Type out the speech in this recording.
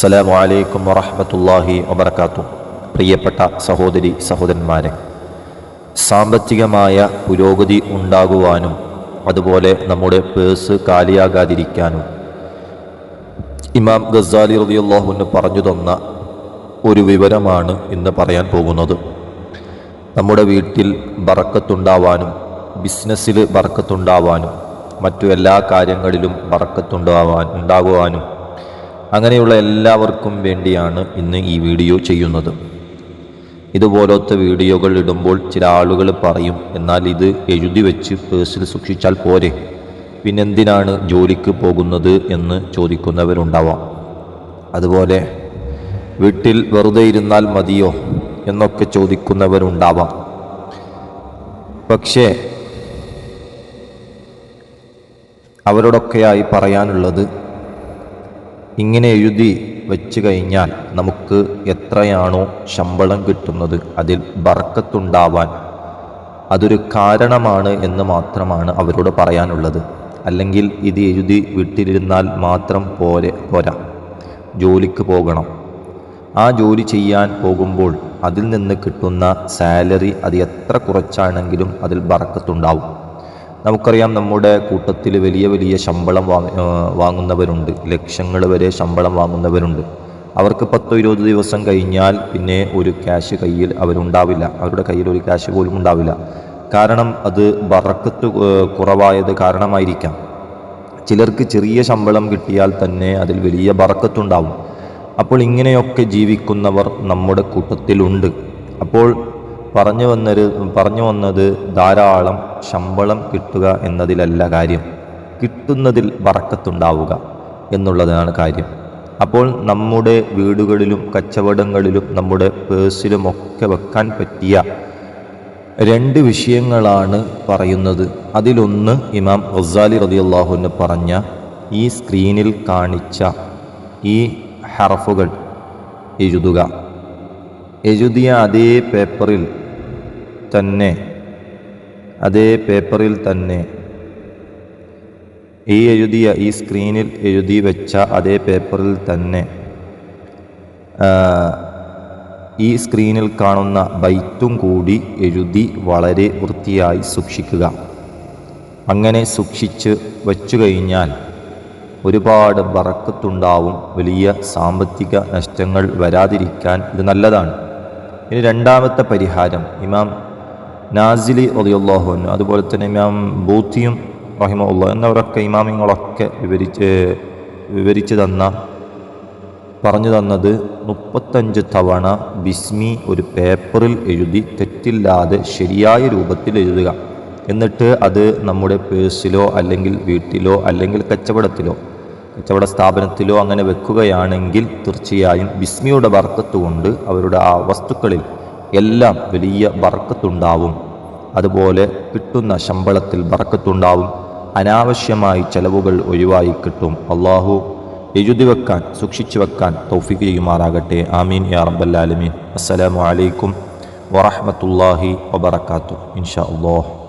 അസ്സലാമു അലൈക്കും വറഹമത്തല്ലാഹി വബർക്കാത്തു പ്രിയപ്പെട്ട സഹോദരി സഹോദരന്മാരെ സാമ്പത്തികമായ പുരോഗതി ഉണ്ടാകുവാനും അതുപോലെ നമ്മുടെ പേഴ്സ് കാലിയാകാതിരിക്കാനും ഇമാം ഗസാലി റബിയുള്ളാഹുവിന് പറഞ്ഞു തന്ന ഒരു വിവരമാണ് ഇന്ന് പറയാൻ പോകുന്നത്. നമ്മുടെ വീട്ടിൽ ബറക്കത്തുണ്ടാവാനും ബിസിനസ്സിൽ ബറക്കത്തുണ്ടാവാനും മറ്റു എല്ലാ കാര്യങ്ങളിലും ബറക്കത്തുണ്ടാവാൻ ഉണ്ടാകുവാനും അങ്ങനെയുള്ള എല്ലാവർക്കും വേണ്ടിയാണ് ഇന്ന് ഈ വീഡിയോ ചെയ്യുന്നത്. ഇതുപോലത്തെ വീഡിയോകൾ ഇടുമ്പോൾ ചില ആളുകൾ പറയും എന്നാൽ ഇത് എഴുതി വെച്ച് പേഴ്സിൽ സൂക്ഷിച്ചാൽ പോരെ. പിന്നെന്തിനാണ് ജോലിക്ക് പോകുന്നത്? എന്ന് ചോദിക്കുന്നവരുണ്ടാവാം. അതുപോലെ വീട്ടിൽ വെറുതെ ഇരുന്നാൽ മതിയോ? എന്നൊക്കെ ചോദിക്കുന്നവരുണ്ടാവാം. പക്ഷേ അവരോടൊക്കെയായി പറയാനുള്ളത് ഇങ്ങനെ എഴുതി വെച്ച് കഴിഞ്ഞാൽ നമുക്ക് എത്രയാണോ ശമ്പളം കിട്ടുന്നത് അതിൽ ബർക്കത്തുണ്ടാവാൻ. അതൊരു കാരണമാണ് എന്ന് മാത്രമാണ് അവരോട് പറയാനുള്ളത്. അല്ലെങ്കിൽ ഇത് എഴുതി വിട്ടിരുന്നാൽ മാത്രം പോരെ പോരാ. ജോലിക്ക് പോകണം. ആ ജോലി ചെയ്യാൻ പോകുമ്പോൾ അതിൽ നിന്ന് കിട്ടുന്ന സാലറി അത് എത്ര കുറച്ചാണെങ്കിലും അതിൽ ബറക്കത്തുണ്ടാവും നമുക്കറിയാം നമ്മുടെ കൂട്ടത്തിൽ വലിയ വലിയ ശമ്പളം വാങ്ങ വാങ്ങുന്നവരുണ്ട്. ലക്ഷങ്ങൾ വരെ ശമ്പളം വാങ്ങുന്നവരുണ്ട്. അവർക്ക് പത്തോ ഇരുപത് ദിവസം കഴിഞ്ഞാൽ പിന്നെ ഒരു ക്യാഷ് കയ്യിൽ അവരുണ്ടാവില്ല. അവരുടെ കയ്യിൽ ഒരു ക്യാഷ് പോലും ഉണ്ടാവില്ല. കാരണം അത് വറക്കത്ത് കുറവായത് കാരണമായിരിക്കാം. ചിലർക്ക് ചെറിയ ശമ്പളം കിട്ടിയാൽ തന്നെ അതിൽ വലിയ വറക്കത്തുണ്ടാവും. അപ്പോൾ ഇങ്ങനെയൊക്കെ ജീവിക്കുന്നവർ നമ്മുടെ കൂട്ടത്തിലുണ്ട്. അപ്പോൾ പറഞ്ഞു വന്നൊരു പറഞ്ഞു വന്നത് ധാരാളം ശമ്പളം കിട്ടുക എന്നതിലല്ല കാര്യം. കിട്ടുന്നതിൽ വറക്കത്തുണ്ടാവുക എന്നുള്ളതാണ് കാര്യം. അപ്പോൾ നമ്മുടെ വീടുകളിലും കച്ചവടങ്ങളിലും നമ്മുടെ പേഴ്സിലും ഒക്കെ വെക്കാൻ പറ്റിയ രണ്ട് വിഷയങ്ങളാണ് പറയുന്നത്. അതിലൊന്ന് ഇമാം റസാലി അള്ളാഹുവിന് പറഞ്ഞ ഈ സ്ക്രീനിൽ കാണിച്ച ഈ ഹറഫുകൾ എഴുതുക. എഴുതിയ അതേ പേപ്പറിൽ തന്നെ. അതേ പേപ്പറിൽ തന്നെ. ഈ എഴുതിയ ഈ സ്ക്രീനിൽ എഴുതി വെച്ച അതേ പേപ്പറിൽ തന്നെ. ഈ സ്ക്രീനിൽ കാണുന്ന ബൈറ്റും കൂടി എഴുതി വളരെ വൃത്തിയായി സൂക്ഷിക്കുക. അങ്ങനെ സൂക്ഷിച്ച് വച്ചു കഴിഞ്ഞാൽ ഒരുപാട് ബറക്കത്തുണ്ടാവും വലിയ സാമ്പത്തിക നഷ്ടങ്ങൾ വരാതിരിക്കാൻ ഇത് നല്ലതാണ്. ഇനി രണ്ടാമത്തെ പരിഹാരം ഇമാം നാസിലി റളിയല്ലാഹുവിന് അതുപോലെ തന്നെ ഇമാം ബൂത്തിയും റഹിമുള്ള എന്നവരൊക്കെ ഇമാമിങ്ങളൊക്കെ വിവരിച്ച് വിവരിച്ചു തന്ന പറഞ്ഞു തന്നത് മുപ്പത്തഞ്ച് തവണ ബിസ്മി ഒരു പേപ്പറിൽ എഴുതി തെറ്റില്ലാതെ ശരിയായ രൂപത്തിൽ എഴുതുക. എന്നിട്ട് അത് നമ്മുടെ പേഴ്സിലോ അല്ലെങ്കിൽ വീട്ടിലോ അല്ലെങ്കിൽ കച്ചവടത്തിലോ കച്ചവട സ്ഥാപനത്തിലോ അങ്ങനെ വെക്കുകയാണെങ്കിൽ തീർച്ചയായും ബിസ്മിയുടെ വർക്കത്തുകൊണ്ട് അവരുടെ ആ വസ്തുക്കളിൽ എല്ലാം വലിയ ബർക്കത്തുണ്ടാവും അതുപോലെ കിട്ടുന്ന ശമ്പളത്തിൽ ബർക്കത്തുണ്ടാവും അനാവശ്യമായി ചെലവുകൾ ഒഴിവായി കിട്ടും. അള്ളാഹു എഴുതി വെക്കാൻ സൂക്ഷിച്ചു വെക്കാൻ തൗഫിക്ക് ചെയ്യുമാറാകട്ടെ ആമീൻ യാ റബ്ബല്ലാലമീൻ അസ്സലാമു അലൈക്കും വറഹമത്തല്ലാഹി വബർക്കാത്തു ഇൻഷാ അള്ളാഹ്.